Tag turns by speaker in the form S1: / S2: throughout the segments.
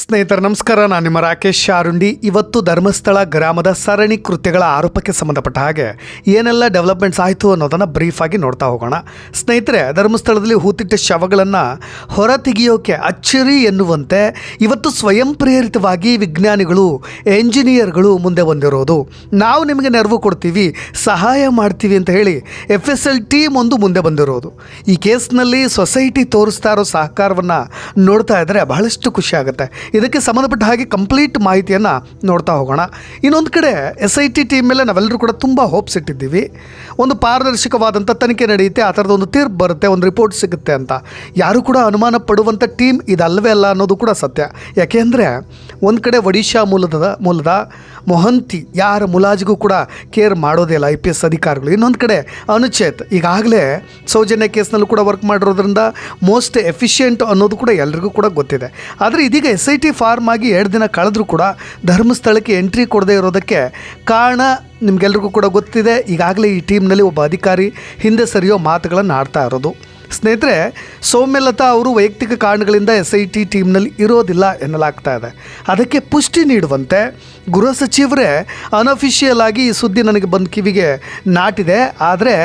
S1: ಸ್ನೇಹಿತರ, ನಮಸ್ಕಾರ. ನಾನು ನಿಮ್ಮ ರಾಕೇಶ್ ಶಾರುಂಡಿ. ಇವತ್ತು ಧರ್ಮಸ್ಥಳ ಗ್ರಾಮದ ಸರಣಿ ಕೃತ್ಯಗಳ ಆರೋಪಕ್ಕೆ ಸಂಬಂಧಪಟ್ಟ ಹಾಗೆ ಏನೆಲ್ಲ ಡೆವಲಪ್ಮೆಂಟ್ಸ್ ಆಯಿತು ಅನ್ನೋದನ್ನು ಬ್ರೀಫಾಗಿ ನೋಡ್ತಾ ಹೋಗೋಣ. ಸ್ನೇಹಿತರೆ, ಧರ್ಮಸ್ಥಳದಲ್ಲಿ ಹೂತಿಟ್ಟ ಶವಗಳನ್ನು ಹೊರ ತೆಗೆಯೋಕೆ ಅಚ್ಚರಿ ಎನ್ನುವಂತೆ ಇವತ್ತು ಸ್ವಯಂ ಪ್ರೇರಿತವಾಗಿ ವಿಜ್ಞಾನಿಗಳು ಎಂಜಿನಿಯರ್ಗಳು ಮುಂದೆ ಬಂದಿರೋದು. ನಾವು ನಿಮಗೆ ನೆರವು ಕೊಡ್ತೀವಿ, ಸಹಾಯ ಮಾಡ್ತೀವಿ ಅಂತ ಹೇಳಿ ಎಫ್ ಎಸ್ ಎಲ್ ಟೀಮ್ ಒಂದು ಮುಂದೆ ಬಂದಿರೋದು. ಈ ಕೇಸ್ನಲ್ಲಿ ಸೊಸೈಟಿ ತೋರಿಸ್ತಾ ಇರೋ ಸಹಕಾರವನ್ನು ನೋಡ್ತಾ ಇದ್ದರೆ ಬಹಳಷ್ಟು ಖುಷಿ ಆಗುತ್ತೆ. ಇದಕ್ಕೆ ಸಂಬಂಧಪಟ್ಟ ಹಾಗೆ ಕಂಪ್ಲೀಟ್ ಮಾಹಿತಿಯನ್ನು ನೋಡ್ತಾ ಹೋಗೋಣ. ಇನ್ನೊಂದು ಕಡೆ ಎಸ್ ಐ ಟಿ ಟೀಮ್ ಮೇಲೆ ನಾವೆಲ್ಲರೂ ಕೂಡ ತುಂಬ ಹೋಪ್ಸ್ ಇಟ್ಟಿದ್ದೀವಿ. ಒಂದು ಪಾರದರ್ಶಕವಾದಂಥ ತನಿಖೆ ನಡೆಯುತ್ತೆ, ಆ ಥರದ ಒಂದು ತೀರ್ಪು ಬರುತ್ತೆ, ಒಂದು ರಿಪೋರ್ಟ್ ಸಿಗುತ್ತೆ ಅಂತ. ಯಾರು ಕೂಡ ಅನುಮಾನ ಪಡುವಂಥ ಟೀಮ್ ಇದಲ್ಲವೇ ಅಲ್ಲ ಅನ್ನೋದು ಕೂಡ ಸತ್ಯ. ಯಾಕೆಂದರೆ ಒಂದು ಕಡೆ ಒಡಿಶಾ ಮೂಲದ ಮೂಲದ ಮೊಹಂತಿ ಯಾರ ಮುಲಾಜಿಗೂ ಕೂಡ ಕೇರ್ ಮಾಡೋದೇ ಇಲ್ಲ ಐ ಪಿ ಎಸ್ ಅಧಿಕಾರಿಗಳು. ಇನ್ನೊಂದು ಕಡೆ ಅನುಚೇತ್, ಈಗಾಗಲೇ ಸೌಜನ್ಯ ಕೇಸ್ನಲ್ಲೂ ಕೂಡ ವರ್ಕ್ ಮಾಡಿರೋದ್ರಿಂದ ಮೋಸ್ಟ್ ಎಫಿಷಿಯೆಂಟ್ ಅನ್ನೋದು ಕೂಡ ಎಲ್ರಿಗೂ ಕೂಡ ಗೊತ್ತಿದೆ. ಆದರೆ ಇದೀಗ ಎಸ್ ಐ ಟಿ ಫಾರ್ಮ್ ಆಗಿ ಎರಡು ದಿನ ಕಳೆದರೂ ಕೂಡ ಧರ್ಮಸ್ಥಳಕ್ಕೆ ಎಂಟ್ರಿ ಕೊಡದೇ ಇರೋದಕ್ಕೆ ಕಾರಣ ನಿಮಗೆಲ್ರಿಗೂ ಕೂಡ ಗೊತ್ತಿದೆ. ಈಗಾಗಲೇ ಈ ಟೀಮ್ನಲ್ಲಿ ಒಬ್ಬ ಅಧಿಕಾರಿ ಹಿಂದೆ ಸರಿಯೋ ಮಾತುಗಳನ್ನು ಆಡ್ತಾ ಇರೋದು. ಸ್ನೇಹಿತರೆ, ಸೌಮ್ಯಲತಾ ಅವರು ವೈಯಕ್ತಿಕ ಕಾರಣಗಳಿಂದ ಎಸ್ ಐ ಟಿ ಟೀಮ್ನಲ್ಲಿ ಇರೋದಿಲ್ಲ ಎನ್ನಲಾಗ್ತಾ ಇದೆ. ಅದಕ್ಕೆ ಪುಷ್ಟಿ ನೀಡುವಂತೆ ಗೃಹ ಸಚಿವರೇ ಅನ್ಅಫಿಷಿಯಲ್ ಆಗಿ ಈ ಸುದ್ದಿ ನನಗೆ ಬಂದು ಕಿವಿಗೆ ನಾಟಿದೆ. ಆದರೆ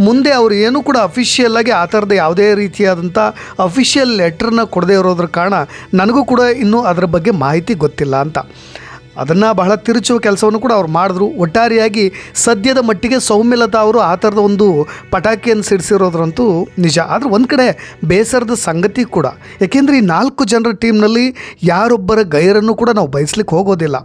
S1: ಮುಂದೆ ಅವರು ಏನೂ ಕೂಡ ಅಫಿಷಿಯಲ್ ಆಗಿ ಆ ಥರದ ಯಾವುದೇ ರೀತಿಯಾದಂಥ ಅಫಿಷಿಯಲ್ ಲೆಟ್ರನ್ನ ಕೊಡದೇ ಇರೋದ್ರ ಕಾರಣ ನನಗೂ ಕೂಡ ಇನ್ನೂ ಅದರ ಬಗ್ಗೆ ಮಾಹಿತಿ ಗೊತ್ತಿಲ್ಲ ಅಂತ. ಅದನ್ನು ಬಹಳ ತಿರುಚುವ ಕೆಲಸವನ್ನು ಕೂಡ ಅವ್ರು ಮಾಡಿದ್ರು. ಒಟ್ಟಾರೆಯಾಗಿ ಸದ್ಯದ ಮಟ್ಟಿಗೆ ಸೌಮ್ಯಲತಾ ಅವರು ಆ ಥರದ ಒಂದು ಪಟಾಕಿಯನ್ನು ಸಿಡಿಸಿರೋದ್ರಂತೂ ನಿಜ. ಆದರೆ ಒಂದು ಕಡೆ ಬೇಸರದ ಸಂಗತಿ ಕೂಡ. ಯಾಕೆಂದರೆ ಈ ನಾಲ್ಕು ಜನರ ಟೀಮ್ನಲ್ಲಿ ಯಾರೊಬ್ಬರ ಗೈರನ್ನು ಕೂಡ ನಾವು ಬಯಸ್ಲಿಕ್ಕೆ ಹೋಗೋದಿಲ್ಲ.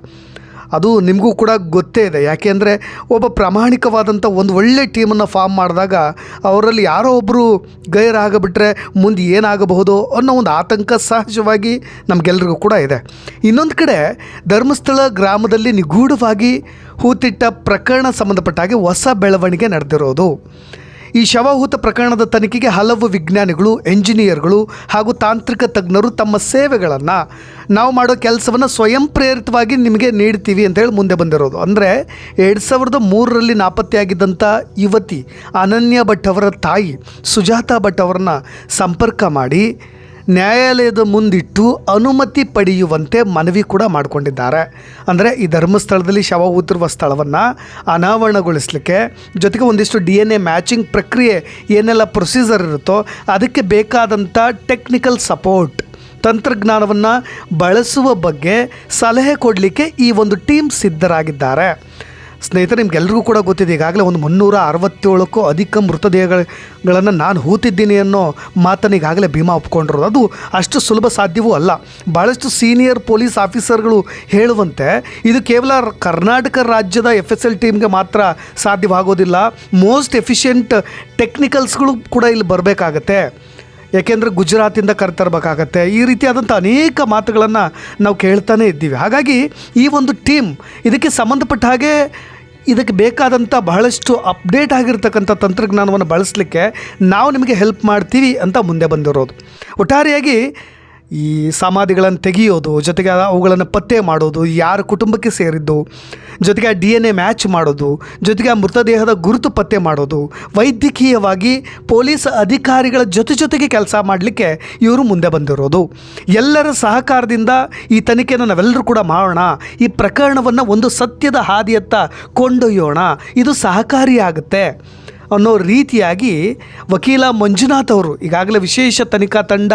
S1: ಅದು ನಿಮಗೂ ಕೂಡ ಗೊತ್ತೇ ಇದೆ. ಯಾಕೆ ಅಂದರೆ ಒಬ್ಬ ಪ್ರಾಮಾಣಿಕವಾದಂಥ ಒಂದು ಒಳ್ಳೆ ಟೀಮನ್ನು ಫಾರ್ಮ್ ಮಾಡಿದಾಗ ಅವರಲ್ಲಿ ಯಾರೋ ಒಬ್ಬರು ಗೈರಾಗಬಿಟ್ರೆ ಮುಂದೆ ಏನಾಗಬಹುದು ಅನ್ನೋ ಒಂದು ಆತಂಕ ಸಹಜವಾಗಿ ನಮಗೆಲ್ರಿಗೂ ಕೂಡ ಇದೆ. ಇನ್ನೊಂದು ಕಡೆ ಧರ್ಮಸ್ಥಳ ಗ್ರಾಮದಲ್ಲಿ ನಿಗೂಢವಾಗಿ ಹೂತಿಟ್ಟ ಪ್ರಕರಣ ಸಂಬಂಧಪಟ್ಟ ಹಾಗೆ ಹೊಸ ಬೆಳವಣಿಗೆ ನಡೆದಿರೋದು. ಈ ಶವಹೂತ ಪ್ರಕರಣದ ತನಿಖೆಗೆ ಹಲವು ವಿಜ್ಞಾನಿಗಳು, ಎಂಜಿನಿಯರ್ಗಳು ಹಾಗೂ ತಾಂತ್ರಿಕ ತಜ್ಞರು ತಮ್ಮ ಸೇವೆಗಳನ್ನು ನಾವು ಮಾಡೋ ಕೆಲಸವನ್ನು ಸ್ವಯಂ ಪ್ರೇರಿತವಾಗಿ ನಿಮಗೆ ನೀಡ್ತೀವಿ ಅಂತ ಹೇಳಿ ಮುಂದೆ ಬಂದಿರೋದು. ಅಂದರೆ ಎರಡು ಸಾವಿರದ ಮೂರರಲ್ಲಿ ನಾಪತ್ತೆಯಾಗಿದ್ದಂಥ ಯುವತಿ ಅನನ್ಯ ಭಟ್ ಅವರ ತಾಯಿ ಸುಜಾತಾ ಭಟ್ ಅವರನ್ನ ಸಂಪರ್ಕ ಮಾಡಿ ನ್ಯಾಯಾಲಯದ ಮುಂದಿಟ್ಟು ಅನುಮತಿ ಪಡೆಯುವಂತೆ ಮನವಿ ಕೂಡ ಮಾಡಿಕೊಂಡಿದ್ದಾರೆ. ಅಂದರೆ ಈ ಧರ್ಮಸ್ಥಳದಲ್ಲಿ ಶವ ಊದಿರುವ ಸ್ಥಳವನ್ನು ಅನಾವರಣಗೊಳಿಸಲಿಕ್ಕೆ ಜೊತೆಗೆ ಒಂದಿಷ್ಟು ಡಿ ಎನ್ ಎ ಮ್ಯಾಚಿಂಗ್ ಪ್ರಕ್ರಿಯೆ ಏನೆಲ್ಲ ಪ್ರೊಸೀಜರ್ ಇರುತ್ತೋ ಅದಕ್ಕೆ ಬೇಕಾದಂಥ ಟೆಕ್ನಿಕಲ್ ಸಪೋರ್ಟ್, ತಂತ್ರಜ್ಞಾನವನ್ನು ಬಳಸುವ ಬಗ್ಗೆ ಸಲಹೆ ಕೊಡಲಿಕ್ಕೆ ಈ ಒಂದು ಟೀಮ್ ಸಿದ್ಧರಾಗಿದ್ದಾರೆ. ಸ್ನೇಹಿತರೆ, ನಿಮ್ಗೆಲ್ರಿಗೂ ಕೂಡ ಗೊತ್ತಿದೆ, ಈಗಾಗಲೇ ಒಂದು ಮುನ್ನೂರ ಅರವತ್ತೇಳಕ್ಕೂ ಅಧಿಕ ಮೃತದೇಹಗಳನ್ನು ನಾನು ಹೂತಿದ್ದೀನಿ ಅನ್ನೋ ಮಾತನ್ನು ಈಗಾಗಲೇ ಭೀಮಾ ಒಪ್ಕೊಂಡಿರೋದು. ಅದು ಅಷ್ಟು ಸುಲಭ ಸಾಧ್ಯವೂ ಅಲ್ಲ. ಭಾಳಷ್ಟು ಸೀನಿಯರ್ ಪೊಲೀಸ್ ಆಫೀಸರ್ಗಳು ಹೇಳುವಂತೆ, ಇದು ಕೇವಲ ಕರ್ನಾಟಕ ರಾಜ್ಯದ ಎಫ್ ಎಸ್ ಎಲ್ ಟೀಮ್ಗೆ ಮಾತ್ರ ಸಾಧ್ಯವಾಗೋದಿಲ್ಲ. ಮೋಸ್ಟ್ ಎಫಿಷಿಯೆಂಟ್ ಟೆಕ್ನಿಕಲ್ಸ್ಗಳು ಕೂಡ ಇಲ್ಲಿ ಬರಬೇಕಾಗತ್ತೆ. ಯಾಕೆಂದರೆ ಗುಜರಾತಿಂದ ಕರ್ತರಬೇಕಾಗತ್ತೆ. ಈ ರೀತಿಯಾದಂಥ ಅನೇಕ ಮಾತುಗಳನ್ನು ನಾವು ಕೇಳ್ತಾನೆ ಇದ್ದೀವಿ. ಹಾಗಾಗಿ ಈ ಒಂದು ಟೀಮ್ ಇದಕ್ಕೆ ಸಂಬಂಧಪಟ್ಟ ಹಾಗೆ ಇದಕ್ಕೆ ಬೇಕಾದಂಥ ಬಹಳಷ್ಟು ಅಪ್ಡೇಟ್ ಆಗಿರ್ತಕ್ಕಂಥ ತಂತ್ರಜ್ಞಾನವನ್ನು ಬಳಸಲಿಕ್ಕೆ ನಾವು ನಿಮಗೆ ಹೆಲ್ಪ್ ಮಾಡ್ತೀವಿ ಅಂತ ಮುಂದೆ ಬಂದಿರೋದು. ಒಟ್ಟಾರೆಯಾಗಿ ಈ ಸಮಾಧಿಗಳನ್ನು ತೆಗೆಯೋದು, ಜೊತೆಗೆ ಅವುಗಳನ್ನು ಪತ್ತೆ ಮಾಡೋದು, ಯಾರ ಕುಟುಂಬಕ್ಕೆ ಸೇರಿದ್ದು, ಜೊತೆಗೆ ಆ ಡಿ ಎನ್ ಎ ಮ್ಯಾಚ್ ಮಾಡೋದು, ಜೊತೆಗೆ ಆ ಮೃತದೇಹದ ಗುರುತು ಪತ್ತೆ ಮಾಡೋದು, ವೈದ್ಯಕೀಯವಾಗಿ ಪೊಲೀಸ್ ಅಧಿಕಾರಿಗಳ ಜೊತೆ ಜೊತೆಗೆ ಕೆಲಸ ಮಾಡಲಿಕ್ಕೆ ಇವರು ಮುಂದೆ ಬಂದಿರೋದು. ಎಲ್ಲರ ಸಹಕಾರದಿಂದ ಈ ತನಿಖೆಯನ್ನು ನಾವೆಲ್ಲರೂ ಕೂಡ ಮಾಡೋಣ, ಈ ಪ್ರಕರಣವನ್ನು ಒಂದು ಸತ್ಯದ ಹಾದಿಯತ್ತ ಕೊಂಡೊಯ್ಯೋಣ, ಇದು ಸಹಕಾರಿಯಾಗುತ್ತೆ ಅನ್ನೋ ರೀತಿಯಾಗಿ ವಕೀಲ ಮಂಜುನಾಥ್ ಅವರು ಈಗಾಗಲೇ ವಿಶೇಷ ತನಿಖಾ ತಂಡ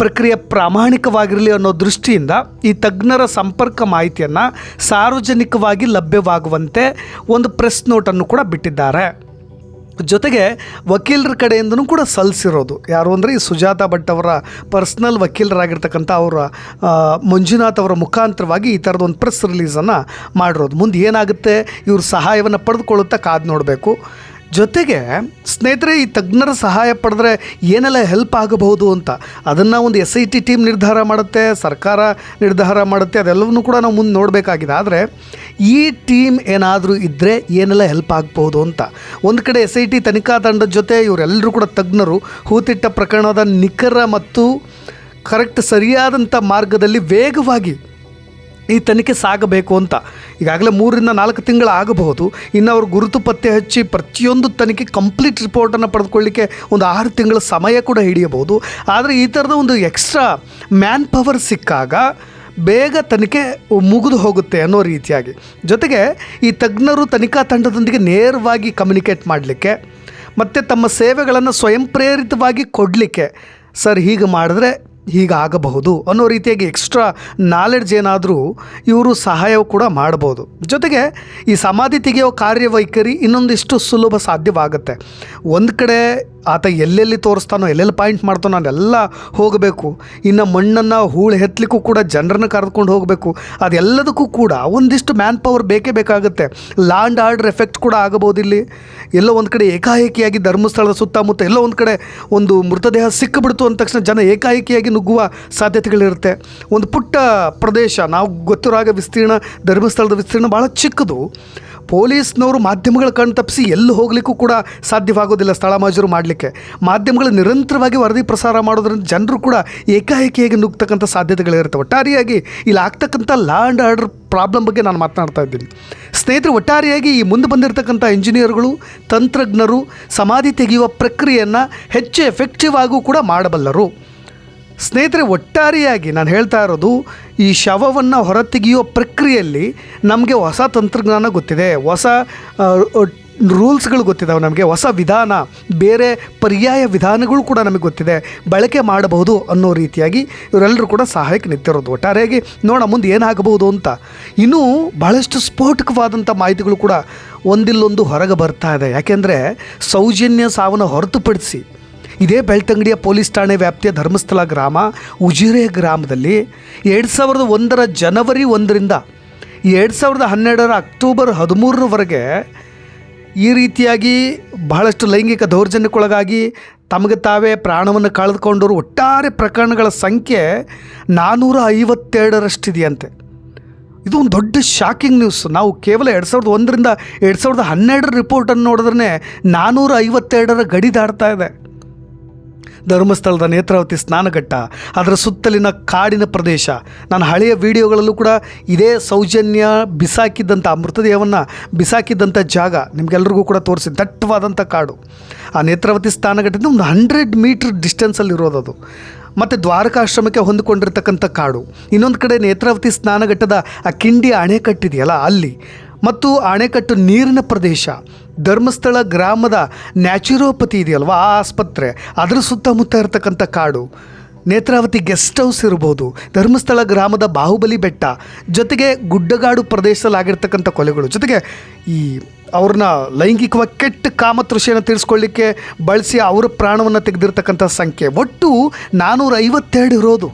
S1: ಪ್ರಕ್ರಿಯೆ ಪ್ರಾಮಾಣಿಕವಾಗಿರಲಿ ಅನ್ನೋ ದೃಷ್ಟಿಯಿಂದ ಈ ತಜ್ಞರ ಸಂಪರ್ಕ ಮಾಹಿತಿಯನ್ನು ಸಾರ್ವಜನಿಕವಾಗಿ ಲಭ್ಯವಾಗುವಂತೆ ಒಂದು ಪ್ರೆಸ್ ನೋಟನ್ನು ಕೂಡ ಬಿಟ್ಟಿದ್ದಾರೆ. ಜೊತೆಗೆ ವಕೀಲರ ಕಡೆಯಿಂದನೂ ಕೂಡ ಸಲ್ಲಿಸಿರೋದು. ಯಾರು ಅಂದರೆ ಈ ಸುಜಾತಾ ಭಟ್ ಅವರ ಪರ್ಸ್ನಲ್ ವಕೀಲರಾಗಿರ್ತಕ್ಕಂಥ ಅವರ ಮಂಜುನಾಥ್ ಅವರ ಮುಖಾಂತರವಾಗಿ ಈ ಥರದ ಒಂದು ಪ್ರೆಸ್ ರಿಲೀಸನ್ನು ಮಾಡಿರೋದು. ಮುಂದೆ ಏನಾಗುತ್ತೆ? ಇವ್ರ ಸಹಾಯವನ್ನು ಪಡೆದುಕೊಳ್ಳುತ್ತಾ ಕಾದು ನೋಡಬೇಕು. ಜೊತೆಗೆ ಸ್ನೇಹಿತರೆ, ಈ ತಜ್ಞರ ಸಹಾಯ ಪಡೆದ್ರೆ ಏನೆಲ್ಲ ಹೆಲ್ಪ್ ಆಗಬಹುದು ಅಂತ. ಅದನ್ನು ಒಂದು ಎಸ್ ಐ ಟಿ ಟೀಮ್ ನಿರ್ಧಾರ ಮಾಡುತ್ತೆ, ಸರ್ಕಾರ ನಿರ್ಧಾರ ಮಾಡುತ್ತೆ, ಅದೆಲ್ಲವನ್ನೂ ಕೂಡ ನಾವು ಮುಂದೆ ನೋಡಬೇಕಾಗಿದೆ. ಆದರೆ ಈ ಟೀಮ್ ಏನಾದರೂ ಇದ್ದರೆ ಏನೆಲ್ಲ ಹೆಲ್ಪ್ ಆಗಬಹುದು ಅಂತ. ಒಂದು ಕಡೆ ಎಸ್ ಐ ಟಿ ತನಿಖಾ ತಂಡದ ಜೊತೆ ಇವರೆಲ್ಲರೂ ಕೂಡ ತಜ್ಞರು, ಹೂತಿಟ್ಟ ಪ್ರಕರಣದ ನಿಖರ ಮತ್ತು ಕರೆಕ್ಟ್ ಸರಿಯಾದಂಥ ಮಾರ್ಗದಲ್ಲಿ ವೇಗವಾಗಿ ಈ ತನಿಖೆ ಸಾಗಬೇಕು ಅಂತ. ಈಗಾಗಲೇ ಮೂರಿಂದ ನಾಲ್ಕು ತಿಂಗಳು ಆಗಬಹುದು. ಇನ್ನು ಅವರು ಗುರುತು ಪತ್ತೆ ಹಚ್ಚಿ ಪ್ರತಿಯೊಂದು ತನಿಖೆ ಕಂಪ್ಲೀಟ್ ರಿಪೋರ್ಟನ್ನು ಪಡೆದುಕೊಳ್ಳಿಕ್ಕೆ ಒಂದು ಆರು ತಿಂಗಳ ಸಮಯ ಕೂಡ ಹಿಡಿಯಬಹುದು. ಆದರೆ ಈ ಥರದ ಒಂದು ಎಕ್ಸ್ಟ್ರಾ ಮ್ಯಾನ್ ಪವರ್ ಸಿಕ್ಕಾಗ ಬೇಗ ತನಿಖೆ ಮುಗಿದು ಹೋಗುತ್ತೆ ಅನ್ನೋ ರೀತಿಯಾಗಿ. ಜೊತೆಗೆ ಈ ತಜ್ಞರು ತನಿಖಾ ತಂಡದೊಂದಿಗೆ ನೇರವಾಗಿ ಕಮ್ಯುನಿಕೇಟ್ ಮಾಡಲಿಕ್ಕೆ, ಮತ್ತು ತಮ್ಮ ಸೇವೆಗಳನ್ನು ಸ್ವಯಂ ಪ್ರೇರಿತವಾಗಿ ಕೊಡಲಿಕ್ಕೆ. ಸರ್, ಹೀಗೆ ಮಾಡಿದ್ರೆ ಹೀಗಾಗಬಹುದು ಅನ್ನೋ ರೀತಿಯಾಗಿ ಎಕ್ಸ್ಟ್ರಾ ನಾಲೆಡ್ಜ್ ಏನಾದರೂ ಇವರು ಸಹಾಯ ಕೂಡ ಮಾಡ್ಬೋದು. ಜೊತೆಗೆ ಈ ಸಮಾಧಿ ತೆಗೆಯೋ ಕಾರ್ಯವೈಖರಿ ಇನ್ನೊಂದಿಷ್ಟು ಸುಲಭ ಸಾಧ್ಯವಾಗುತ್ತೆ. ಒಂದು ಕಡೆ ಆತ ಎಲ್ಲೆಲ್ಲಿ ತೋರಿಸ್ತಾನೋ, ಎಲ್ಲೆಲ್ಲಿ ಪಾಯಿಂಟ್ ಮಾಡ್ತಾನೋ ಅದೆಲ್ಲ ಹೋಗಬೇಕು. ಇನ್ನು ಮಣ್ಣನ್ನು ಹೂಳು ಎತ್ತಲಿಕ್ಕೂ ಕೂಡ ಜನರನ್ನು ಕರೆದುಕೊಂಡು ಹೋಗಬೇಕು. ಅದೆಲ್ಲದಕ್ಕೂ ಕೂಡ ಒಂದಿಷ್ಟು ಮ್ಯಾನ್ ಪವರ್ ಬೇಕೇ ಬೇಕಾಗುತ್ತೆ. ಲ್ಯಾಂಡ್ ಆರ್ಡರ್ ಎಫೆಕ್ಟ್ ಕೂಡ ಆಗಬಹುದು ಇಲ್ಲಿ. ಎಲ್ಲೋ ಒಂದು ಕಡೆ ಏಕಾಏಕಿಯಾಗಿ ಧರ್ಮಸ್ಥಳದ ಸುತ್ತಮುತ್ತ ಎಲ್ಲೋ ಒಂದು ಕಡೆ ಒಂದು ಮೃತದೇಹ ಸಿಕ್ಕಿಬಿಡ್ತು ಅಂದ ತಕ್ಷಣ ಜನ ಏಕಾಏಕಿಯಾಗಿ ನುಗ್ಗುವ ಸಾಧ್ಯತೆಗಳಿರುತ್ತೆ. ಒಂದು ಪುಟ್ಟ ಪ್ರದೇಶ, ನಾವು ಗೊತ್ತಿರೋ ಹಾಗೆ ವಿಸ್ತೀರ್ಣ, ಧರ್ಮಸ್ಥಳದ ವಿಸ್ತೀರ್ಣ ಭಾಳ ಚಿಕ್ಕದು. ಪೊಲೀಸ್ನವರು ಮಾಧ್ಯಮಗಳ ಕಣ್ಣು ತಪ್ಪಿಸಿ ಎಲ್ಲಿ ಹೋಗಲಿಕ್ಕೂ ಕೂಡ ಸಾಧ್ಯವಾಗೋದಿಲ್ಲ ಸ್ಥಳ ಮಾಜರು ಮಾಡಲಿಕ್ಕೆ. ಮಾಧ್ಯಮಗಳು ನಿರಂತರವಾಗಿ ವರದಿ ಪ್ರಸಾರ ಮಾಡೋದ್ರಿಂದ ಜನರು ಕೂಡ ಏಕಾಏಕಿಯಾಗಿ ನುಗ್ತಕ್ಕಂಥ ಸಾಧ್ಯತೆಗಳಿರುತ್ತೆ. ಒಟ್ಟಾರೆಯಾಗಿ ಇಲ್ಲಿ ಆಗ್ತಕ್ಕಂಥ ಲಾ ಆ್ಯಂಡ್ ಆರ್ಡರ್ ಪ್ರಾಬ್ಲಮ್ ಬಗ್ಗೆ ನಾನು ಮಾತನಾಡ್ತಾ ಇದ್ದೀನಿ. ಸ್ನೇಹಿತರು, ಒಟ್ಟಾರೆಯಾಗಿ ಈ ಮುಂದೆ ಬಂದಿರತಕ್ಕಂಥ ಇಂಜಿನಿಯರ್ಗಳು ತಂತ್ರಜ್ಞರು, ಸಮಾಧಿ ತೆಗೆಯುವ ಪ್ರಕ್ರಿಯೆಯನ್ನು ಹೆಚ್ಚು ಎಫೆಕ್ಟಿವ್ ಆಗೂ ಕೂಡ ಮಾಡಬಲ್ಲರು. ಸ್ನೇಹಿತರೆ, ಒಟ್ಟಾರೆಯಾಗಿ ನಾನು ಹೇಳ್ತಾ ಇರೋದು, ಈ ಶವವನ್ನು ಹೊರತೆಗೆಯುವ ಪ್ರಕ್ರಿಯೆಯಲ್ಲಿ ನಮಗೆ ಹೊಸ ತಂತ್ರಜ್ಞಾನ ಗೊತ್ತಿದೆ, ಹೊಸ ರೂಲ್ಸ್ಗಳು ಗೊತ್ತಿದ್ದಾವೆ ನಮಗೆ, ಹೊಸ ವಿಧಾನ, ಬೇರೆ ಪರ್ಯಾಯ ವಿಧಾನಗಳು ಕೂಡ ನಮಗೆ ಗೊತ್ತಿದೆ, ಬಳಕೆ ಮಾಡಬಹುದು ಅನ್ನೋ ರೀತಿಯಾಗಿ ಇವರೆಲ್ಲರೂ ಕೂಡ ಸಹಾಯಕ್ಕೆ ನಿಂತಿರೋದು. ಒಟ್ಟಾರೆಯಾಗಿ ನೋಡ ಮುಂದೆ ಏನಾಗಬಹುದು ಅಂತ. ಇನ್ನೂ ಭಾಳಷ್ಟು ಸ್ಫೋಟಕವಾದಂಥ ಮಾಹಿತಿಗಳು ಕೂಡ ಒಂದಿಲ್ಲೊಂದು ಹೊರಗೆ ಬರ್ತಾ ಇದೆ. ಯಾಕೆಂದರೆ ಸೌಜನ್ಯ ಸಾವನ್ನು ಹೊರತುಪಡಿಸಿ ಇದೇ ಬೆಳ್ತಂಗಡಿಯ ಪೊಲೀಸ್ ಠಾಣೆ ವ್ಯಾಪ್ತಿಯ ಧರ್ಮಸ್ಥಳ ಗ್ರಾಮ ಉಜಿರೆ ಗ್ರಾಮದಲ್ಲಿ ಎರಡು ಸಾವಿರದ ಒಂದರ ಜನವರಿ ಒಂದರಿಂದ ಎರಡು ಸಾವಿರದ ಹನ್ನೆರಡರ ಅಕ್ಟೋಬರ್ ಹದಿಮೂರರವರೆಗೆ ಈ ರೀತಿಯಾಗಿ ಬಹಳಷ್ಟು ಲೈಂಗಿಕ ದೌರ್ಜನ್ಯಕ್ಕೊಳಗಾಗಿ ತಮಗೆ ತಾವೇ ಪ್ರಾಣವನ್ನು ಕಳೆದುಕೊಂಡವರು ಒಟ್ಟಾರೆ ಪ್ರಕರಣಗಳ ಸಂಖ್ಯೆ ನಾನ್ನೂರ ಐವತ್ತೆರಡರಷ್ಟಿದೆಯಂತೆ. ಇದು ಒಂದು ದೊಡ್ಡ ಶಾಕಿಂಗ್ ನ್ಯೂಸ್. ನಾವು ಕೇವಲ ಎರಡು ಸಾವಿರದ ಒಂದರಿಂದ ಎರಡು ಸಾವಿರದ ಹನ್ನೆರಡರ ರಿಪೋರ್ಟನ್ನು ನೋಡಿದ್ರೆ ನಾನ್ನೂರ ಐವತ್ತೆರಡರ ಗಡಿ ದಾಡ್ತಾ ಇದೆ. ಧರ್ಮಸ್ಥಳದ ನೇತ್ರಾವತಿ ಸ್ನಾನಘಟ್ಟ, ಅದರ ಸುತ್ತಲಿನ ಕಾಡಿನ ಪ್ರದೇಶ. ನಾನು ಹಳೆಯ ವಿಡಿಯೋಗಳಲ್ಲೂ ಕೂಡ ಇದೇ ಸೌಜನ್ಯ ಬಿಸಾಕಿದ್ದಂಥ ಮೃತದೇಹವನ್ನು ಬಿಸಾಕಿದ್ದಂಥ ಜಾಗ ನಿಮಗೆಲ್ಲರಿಗೂ ಕೂಡ ತೋರಿಸಿ, ದಟ್ಟವಾದಂಥ ಕಾಡು. ಆ ನೇತ್ರಾವತಿ ಸ್ನಾನಘಟ್ಟದಿಂದ ಒಂದು ಹಂಡ್ರೆಡ್ ಮೀಟ್ರ್ ಡಿಸ್ಟೆನ್ಸಲ್ಲಿ ಇರೋದದು ಮತ್ತು ದ್ವಾರಕಾಶ್ರಮಕ್ಕೆ ಹೊಂದಿಕೊಂಡಿರ್ತಕ್ಕಂಥ ಕಾಡು. ಇನ್ನೊಂದು ಕಡೆ ನೇತ್ರಾವತಿ ಸ್ನಾನಘಟ್ಟದ ಆ ಕಿಂಡಿ ಅಣೆಕಟ್ಟಿದೆಯಲ್ಲ ಅಲ್ಲಿ. ಮತ್ತು ಅಣೆಕಟ್ಟು ನೀರಿನ ಪ್ರದೇಶ. ಧರ್ಮಸ್ಥಳ ಗ್ರಾಮದ ನ್ಯಾಚುರೋಪತಿ ಇದೆಯಲ್ವಾ? ಆ ಆಸ್ಪತ್ರೆ. ಅದರ ಸುತ್ತಮುತ್ತ ಇರತಕ್ಕಂಥ ಕಾಡು. ನೇತ್ರಾವತಿ ಗೆಸ್ಟ್ ಹೌಸ್ ಇರ್ಬೋದು. ಧರ್ಮಸ್ಥಳ ಗ್ರಾಮದ ಬಾಹುಬಲಿ ಬೆಟ್ಟ. ಜೊತೆಗೆ ಗುಡ್ಡಗಾಡು ಪ್ರದೇಶದಲ್ಲಿ ಆಗಿರ್ತಕ್ಕಂಥ ಕೊಲೆಗಳು. ಜೊತೆಗೆ ಈ ಅವ್ರನ್ನ ಲೈಂಗಿಕವಾಗಿ ಕೆಟ್ಟ ಕಾಮತೃಷಿಯನ್ನು ತೀರಿಸ್ಕೊಳ್ಳಿಕ್ಕೆ ಬಳಸಿ ಅವರ ಪ್ರಾಣವನ್ನು ತೆಗೆದಿರ್ತಕ್ಕಂಥ ಸಂಖ್ಯೆ. ಒಟ್ಟು ನಾನ್ನೂರ ಐವತ್ತೆರಡು ಇರೋದು.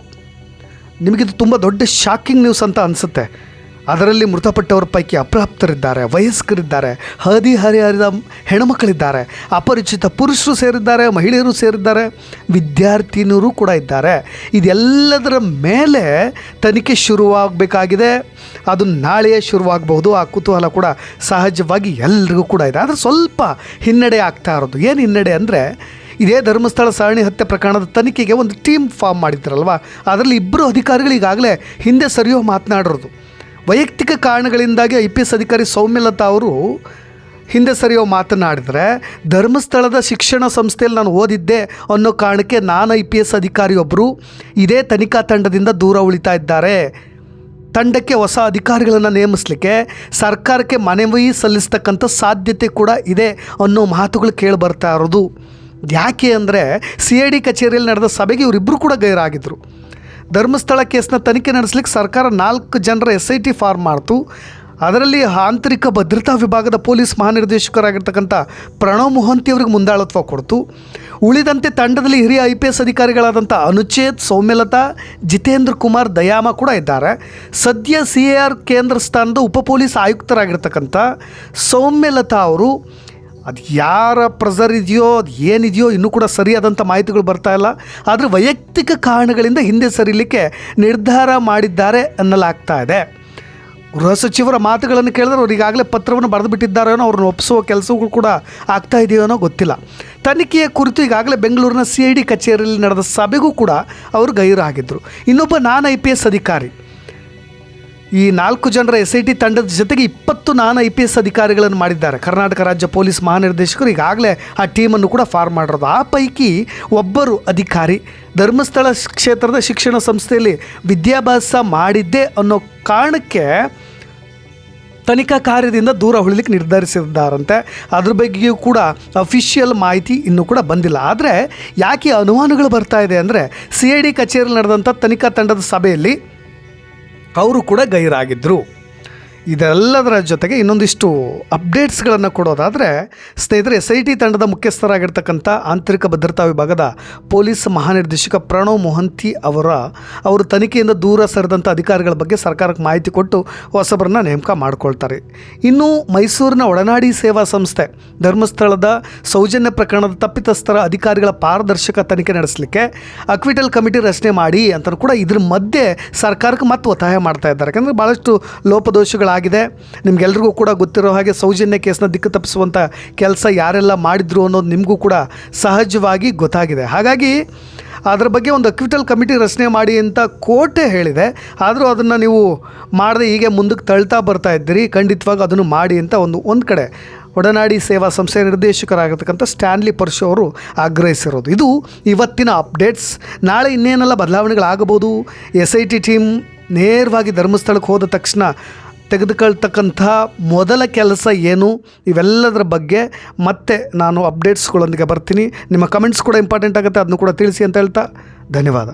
S1: ನಿಮಗಿದು ತುಂಬ ದೊಡ್ಡ ಶಾಕಿಂಗ್ ನ್ಯೂಸ್ ಅಂತ ಅನಿಸುತ್ತೆ. ಅದರಲ್ಲಿ ಮೃತಪಟ್ಟವರ ಪೈಕಿ ಅಪ್ರಾಪ್ತರಿದ್ದಾರೆ, ವಯಸ್ಕರಿದ್ದಾರೆ, ಹದಿ ಹರಿಹರಿದ ಹೆಣ್ಣುಮಕ್ಕಳಿದ್ದಾರೆ ಅಪರಿಚಿತ ಪುರುಷರು ಸೇರಿದ್ದಾರೆ, ಮಹಿಳೆಯರು ಸೇರಿದ್ದಾರೆ, ವಿದ್ಯಾರ್ಥಿನಿಯರು ಕೂಡ ಇದ್ದಾರೆ. ಇದೆಲ್ಲದರ ಮೇಲೆ ತನಿಖೆ ಶುರುವಾಗಬೇಕಾಗಿದೆ. ಅದು ನಾಳೆಯೇ ಶುರುವಾಗಬಹುದು. ಆ ಕುತೂಹಲ ಕೂಡ ಸಹಜವಾಗಿ ಎಲ್ರಿಗೂ ಕೂಡ ಇದೆ. ಆದರೆ ಸ್ವಲ್ಪ ಹಿನ್ನಡೆ ಆಗ್ತಾ ಇರೋದು. ಏನು ಹಿನ್ನಡೆ ಅಂದರೆ, ಇದೇ ಧರ್ಮಸ್ಥಳ ಸರಣಿ ಹತ್ಯೆ ಪ್ರಕರಣದ ತನಿಖೆಗೆ ಒಂದು ಟೀಮ್ ಫಾರ್ಮ್ ಮಾಡಿದ್ರಲ್ವ? ಅದರಲ್ಲಿ ಇಬ್ಬರು ಅಧಿಕಾರಿಗಳು ಈಗಾಗಲೇ ಹಿಂದೆ ಸರಿಯೋ ಮಾತನಾಡಿರೋದು. ವೈಯಕ್ತಿಕ ಕಾರಣಗಳಿಂದಾಗಿ ಐ ಪಿ ಎಸ್ ಅಧಿಕಾರಿ ಸೌಮ್ಯಲತಾ ಅವರು ಹಿಂದೆ ಸರಿಯೋ ಮಾತನಾಡಿದರೆ, ಧರ್ಮಸ್ಥಳದ ಶಿಕ್ಷಣ ಸಂಸ್ಥೆಯಲ್ಲಿ ನಾನು ಓದಿದ್ದೆ ಅನ್ನೋ ಕಾರಣಕ್ಕೆ ನಾನು ಐ ಪಿ ಎಸ್ ಅಧಿಕಾರಿಯೊಬ್ಬರು ಇದೇ ತನಿಖಾ ತಂಡದಿಂದ ದೂರ ಉಳಿತಾ ಇದ್ದಾರೆ. ತಂಡಕ್ಕೆ ಹೊಸ ಅಧಿಕಾರಿಗಳನ್ನು ನೇಮಿಸಲಿಕ್ಕೆ ಸರ್ಕಾರಕ್ಕೆ ಮನವಿ ಸಲ್ಲಿಸ್ತಕ್ಕಂಥ ಸಾಧ್ಯತೆ ಕೂಡ ಇದೆ ಅನ್ನೋ ಮಾತುಗಳು ಕೇಳಿ ಬರ್ತಾ ಇರೋದು. ಯಾಕೆ ಅಂದರೆ, ಸಿ ಐ ಡಿ ಕಚೇರಿಯಲ್ಲಿ ನಡೆದ ಸಭೆಗೆ ಇವರಿಬ್ಬರು ಕೂಡ ಗೈರಾಗಿದ್ದರು ಧರ್ಮಸ್ಥಳ ಕೇಸ್ನ ತನಿಖೆ ನಡೆಸಲಿಕ್ಕೆ ಸರ್ಕಾರ ನಾಲ್ಕು ಜನರ ಎಸ್ ಐ ಟಿ ಫಾರ್ಮ್ ಮಾಡ್ತು. ಅದರಲ್ಲಿ ಆಂತರಿಕ ಭದ್ರತಾ ವಿಭಾಗದ ಪೊಲೀಸ್ ಮಹಾನಿರ್ದೇಶಕರಾಗಿರ್ತಕ್ಕಂಥ ಪ್ರಣವ್ ಮೊಹಂತಿ ಅವರಿಗೆ ಮುಂದಾಳತ್ವ ಕೊಡ್ತು. ಉಳಿದಂತೆ ತಂಡದಲ್ಲಿ ಹಿರಿಯ ಐ ಪಿ ಎಸ್ ಅಧಿಕಾರಿಗಳಾದಂಥ ಅನುಚೇತ್, ಸೌಮ್ಯಲತಾ, ಜಿತೇಂದ್ರ ಕುಮಾರ್, ದಯಾಮ ಕೂಡ ಇದ್ದಾರೆ. ಸದ್ಯ ಸಿ ಎ ಆರ್ ಕೇಂದ್ರ ಸ್ಥಾನದ ಉಪ ಪೊಲೀಸ್ ಆಯುಕ್ತರಾಗಿರ್ತಕ್ಕಂಥ ಸೌಮ್ಯಲತಾ ಅವರು ಅದು ಯಾರ ಪ್ರೆಸರ್ ಇದೆಯೋ ಅದು ಏನಿದೆಯೋ ಇನ್ನೂ ಕೂಡ ಸರಿಯಾದಂಥ ಮಾಹಿತಿಗಳು ಬರ್ತಾ ಇಲ್ಲ. ಆದರೆ ವೈಯಕ್ತಿಕ ಕಾರಣಗಳಿಂದ ಹಿಂದೆ ಸರಿಲಿಕ್ಕೆ ನಿರ್ಧಾರ ಮಾಡಿದ್ದಾರೆ ಅನ್ನಲಾಗ್ತಾ ಇದೆ. ಗೃಹ ಸಚಿವರ ಮಾತುಗಳನ್ನು ಕೇಳಿದ್ರೆ ಅವ್ರು ಈಗಾಗಲೇ ಪತ್ರವನ್ನು ಬರೆದು ಬಿಟ್ಟಿದ್ದಾರೇನೋ ಅವ್ರನ್ನ ಒಪ್ಪಿಸುವ ಕೆಲಸಗಳು ಕೂಡ ಆಗ್ತಾ ಇದೆಯೋನೋ ಗೊತ್ತಿಲ್ಲ. ತನಿಖೆಯ ಕುರಿತು ಈಗಾಗಲೇ ಬೆಂಗಳೂರಿನ ಸಿ ಐ ಡಿ ಕಚೇರಿಯಲ್ಲಿ ನಡೆದ ಸಭೆಗೂ ಕೂಡ ಅವರು ಗೈರಾಗಿದ್ದರು ಇನ್ನೊಬ್ಬ ನಾನ್ ಐ ಪಿ ಎಸ್ ಅಧಿಕಾರಿ. ಈ ನಾಲ್ಕು ಜನರ ಎಸ್ ಐ ಟಿ ತಂಡದ ಜೊತೆಗೆ ಇಪ್ಪತ್ತು ನಾನು ಐ ಪಿ ಎಸ್ ಅಧಿಕಾರಿಗಳನ್ನು ಮಾಡಿದ್ದಾರೆ. ಕರ್ನಾಟಕ ರಾಜ್ಯ ಪೊಲೀಸ್ ಮಹಾನಿರ್ದೇಶಕರು ಈಗಾಗಲೇ ಆ ಟೀಮನ್ನು ಕೂಡ ಫಾರ್ಮ್ ಮಾಡಿರೋದು. ಆ ಪೈಕಿ ಒಬ್ಬರು ಅಧಿಕಾರಿ. ಧರ್ಮಸ್ಥಳ ಕ್ಷೇತ್ರದ ಶಿಕ್ಷಣ ಸಂಸ್ಥೆಯಲ್ಲಿ ವಿದ್ಯಾಭ್ಯಾಸ ಮಾಡಿದ್ದೆ ಅನ್ನೋ ಕಾರಣಕ್ಕೆ ತನಿಖಾ ಕಾರ್ಯದಿಂದ ದೂರ ಉಳಿಲಿಕ್ಕೆ ನಿರ್ಧರಿಸಿದ್ದಾರಂತೆ. ಅದ್ರ ಬಗ್ಗೆಯೂ ಕೂಡ ಅಫಿಷಿಯಲ್ ಮಾಹಿತಿ ಇನ್ನೂ ಕೂಡ ಬಂದಿಲ್ಲ. ಆದರೆ ಯಾಕೆ ಅನುಮಾನಗಳು ಬರ್ತಾ ಇದೆ ಅಂದರೆ ಸಿ ಐ ಡಿ ಕಚೇರಿಯಲ್ಲಿ ನಡೆದಂಥ ತನಿಖಾ ತಂಡದ ಸಭೆಯಲ್ಲಿ ಅವರು ಕೂಡ ಗೈರಾಗಿದ್ದರು ಇದೆಲ್ಲದರ ಜೊತೆಗೆ ಇನ್ನೊಂದಿಷ್ಟು ಅಪ್ಡೇಟ್ಸ್ಗಳನ್ನು ಕೊಡೋದಾದರೆ, ಸ್ನೇಹಿತರೆ, ಎಸ್ ಐ ಟಿ ತಂಡದ ಮುಖ್ಯಸ್ಥರಾಗಿರ್ತಕ್ಕಂಥ ಆಂತರಿಕ ಭದ್ರತಾ ವಿಭಾಗದ ಪೊಲೀಸ್ ಮಹಾನಿರ್ದೇಶಕ ಪ್ರಣವ್ ಮೊಹಂತಿ ಅವರ, ಅವರು ತನಿಖೆಯಿಂದ ದೂರ ಸರಿದಂಥ ಅಧಿಕಾರಿಗಳ ಬಗ್ಗೆ ಸರ್ಕಾರಕ್ಕೆ ಮಾಹಿತಿ ಕೊಟ್ಟು ಹೊಸಬರನ್ನ ನೇಮಕ ಮಾಡಿಕೊಳ್ತಾರೆ. ಇನ್ನು ಮೈಸೂರಿನ ಒಳನಾಡಿ ಸೇವಾ ಸಂಸ್ಥೆ, ಧರ್ಮಸ್ಥಳದ ಸೌಜನ್ಯ ಪ್ರಕರಣದ ತಪ್ಪಿತಸ್ಥರ ಅಧಿಕಾರಿಗಳ ಪಾರದರ್ಶಕ ತನಿಖೆ ನಡೆಸಲಿಕ್ಕೆ ಅಕ್ವಿಟಲ್ ಕಮಿಟಿ ರಚನೆ ಮಾಡಿ ಅಂತ ಕೂಡ ಇದ್ರ ಮಧ್ಯೆ ಸರ್ಕಾರಕ್ಕೆ ಮತ್ತೆ ಒತ್ತಾಯ ಮಾಡ್ತಾ ಇದ್ದಾರೆ. ಯಾಕಂದರೆ ಭಾಳಷ್ಟು ಲೋಪದೋಷಗಳಾಗಿದೆ ನಿಮಗೆಲ್ರಿಗೂ ಕೂಡ ಗೊತ್ತಿರೋ ಹಾಗೆ ಸೌಜನ್ಯ ಕೇಸನ್ನ ದಿಕ್ಕು ತಪ್ಪಿಸುವಂಥ ಕೆಲಸ ಯಾರೆಲ್ಲ ಮಾಡಿದ್ರು ಅನ್ನೋದು ನಿಮಗೂ ಕೂಡ ಸಹಜವಾಗಿ ಗೊತ್ತಾಗಿದೆ. ಹಾಗಾಗಿ ಅದರ ಬಗ್ಗೆ ಒಂದು ಅಕ್ವಿಟಲ್ ಕಮಿಟಿ ರಚನೆ ಮಾಡಿ ಅಂತ ಕೋರ್ಟೇ ಹೇಳಿದೆ. ಆದರೂ ಅದನ್ನು ನೀವು ಮಾಡದೆ ಹೀಗೆ ಮುಂದಕ್ಕೆ ತಳ್ತಾ ಬರ್ತಾ ಇದ್ದೀರಿ. ಖಂಡಿತವಾಗಿ ಅದನ್ನು ಮಾಡಿ ಅಂತ ಒಂದು ಒಂದು ಕಡೆ ಒಡನಾಡಿ ಸೇವಾ ಸಂಸ್ಥೆ ನಿರ್ದೇಶಕರಾಗಿರ್ತಕ್ಕಂಥ ಸ್ಟ್ಯಾನ್ಲಿ ಪರ್ಶು ಅವರು ಆಗ್ರಹಿಸಿರೋದು. ಇದು ಇವತ್ತಿನ ಅಪ್ಡೇಟ್ಸ್. ನಾಳೆ ಇನ್ನೇನೆಲ್ಲ ಬದಲಾವಣೆಗಳಾಗಬಹುದು? ಎಸ್ ಐ ಟಿ ಟೀಮ್ ನೇರವಾಗಿ ಧರ್ಮಸ್ಥಳಕ್ಕೆ ಹೋದ ತಕ್ಷಣ ತೆಗೆದುಕೊಳ್ತಕ್ಕಂಥ ಮೊದಲ ಕೆಲಸ ಏನು, ಇವೆಲ್ಲದರ ಬಗ್ಗೆ ಮತ್ತೆ ನಾನು ಅಪ್ಡೇಟ್ಸ್ಗಳೊಂದಿಗೆ ಬರ್ತೀನಿ. ನಿಮ್ಮ ಕಮೆಂಟ್ಸ್ ಕೂಡ ಇಂಪಾರ್ಟೆಂಟ್ ಆಗುತ್ತೆ ಅದನ್ನು ಕೂಡ ತಿಳಿಸಿ ಅಂತ ಹೇಳ್ತಾ ಧನ್ಯವಾದ.